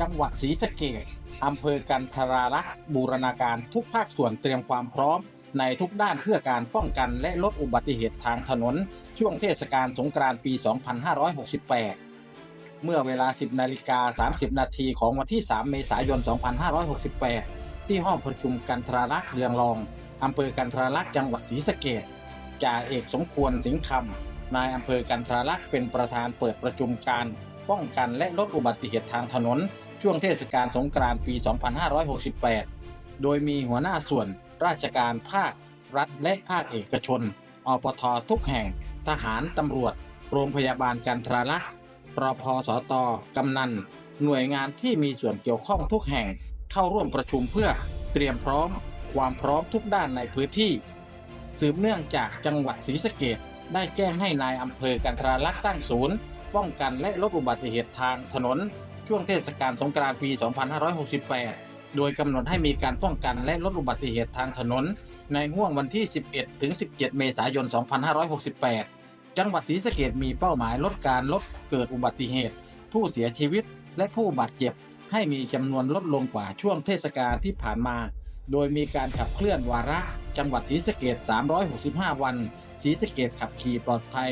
จังหวัดศรีสะเกษอำเภอกันทรารักษ์บูรณาการทุกภาคส่วนเตรียมความพร้อม ในทุกด้านเพื่อการป้องกันและลดอุบัติเหตุทางถนน ช่วงเทศกาลสงกรานต์ปี 2568 เมื่อเวลา 10นาฬิกา30 นาทีของวันที่ 3 เมษายน 2568 ที่ห้องประชุมกันทรารักษ์เรืองรองอำเภอกันทรารักษ์จังหวัดศรีสะเกษจ่าเอกสมควรสิงห์คำนายอำเภอกันทรารักษ์เป็นประธานเปิดประชุมการ ป้องกันและลดอุบัติเหตุทางถนน ช่วงเทศกาลสงกรานต์ปี 2568 โดยมีหัวหน้าส่วนราชการภาค รัฐและภาคเอกชน อปททุกแห่ง ทหารตำรวจ โรงพยาบาลกันทรารักษ์รพสตกำนัน หน่วยงานที่มีส่วนเกี่ยวข้องทุกแห่งเข้าร่วมประชุมเพื่อเตรียมพร้อม ความพร้อมทุกด้านในพื้นที่ สืบเนื่องจากจังหวัดศรีสะเกษได้แจ้งให้นายอำเภอกันทรารักษ์ตั้งศูนย์ ป้องกันและลดอุบัติเหตุทางถนน ช่วงเทศกาลสงกรานต์ปี 2568 โดยกำหนดให้มีการป้องกันและลดอุบัติเหตุทางถนน ในห่วงวันที่ 11 ถึง 17 เมษายน 2568 จังหวัดศรีสะเกษมีเป้าหมายลดการลดเกิดอุบัติเหตุ ผู้เสียชีวิตและผู้บาดเจ็บ ให้มีจำนวนลดลงกว่าช่วงเทศกาลที่ผ่านมา โดยมีการขับเคลื่อนวาระ จังหวัดศรีสะเกษ365 วันศรีสะเกษขับขี่ปลอดภัย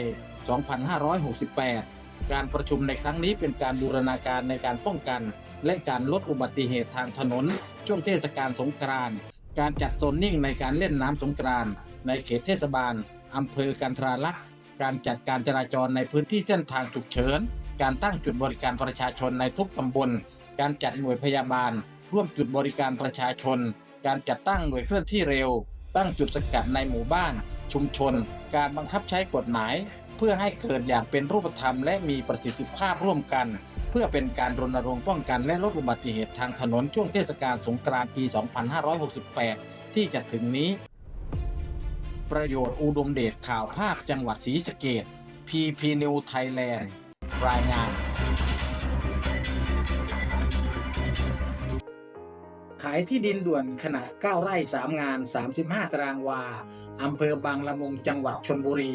2568 การประชุมในครั้งนี้เป็นการบูรณาการในการป้องกัน และการลดอุบัติเหตุทางถนน ช่วงเทศกาลสงกรานต์การจัดโซนนิ่งในการเล่นน้ำสงกรานต์ในเขตเทศบาลอำเภอกันทราลักษ์การจัดการจราจรในพื้นที่เส้นทางฉุกเฉิน การตั้งจุดบริการประชาชนในทุกตำบล การจัดหน่วยพยาบาล ร่วมจุดบริการประชาชน การจัดตั้งหน่วยเคลื่อนที่เร็ว ตั้งจุดสกัดในหมู่บ้าน ชุมชน การบังคับใช้กฎหมาย เพื่อให้เกิดอย่างเป็นรูปธรรมและมีประสิทธิภาพร่วมกัน เพื่อเป็นการรณรงค์ป้องกันและลดอุบัติเหตุทางถนนช่วงเทศกาลสงกรานต์ปี 2568 ที่จะถึงนี้ ประโยชน์อุดมเดชข่าวภาพจังหวัดศรีสะเกด PP New Thailand รายงานขายที่ดินด่วนขนาด 9 ไร่ 3 งาน 35 ตารางวา อำเภอบางละมุง จังหวัดชนบุรี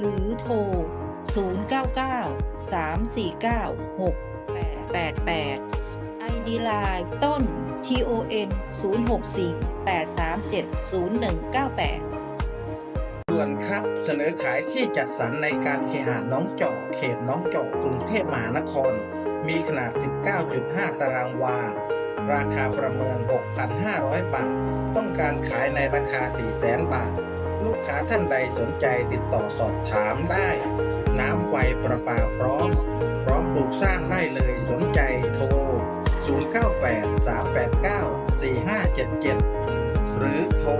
หรือโทร 099 349 6888 ID Line ต้น TON 064 837 0198ด่วนครับเสนอขายที่จัดสรรในการเคหะน้องจอกเขตน้องจอกกรุงเทพมหานคร มีขนาด 19.5 ตารางวา ราคาประเมิน 6,500 บาท ต้องการขายในราคา 400,000 บาท ลูกค้าท่านใดสนใจติดต่อสอบถามได้ น้ำไฟประปาพร้อม พร้อมปลูกสร้างได้เลยสนใจโทร 098-389-4577 หรือโทร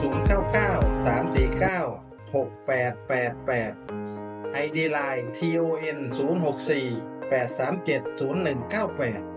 099-349-6888 ID Line TON 064 837 0198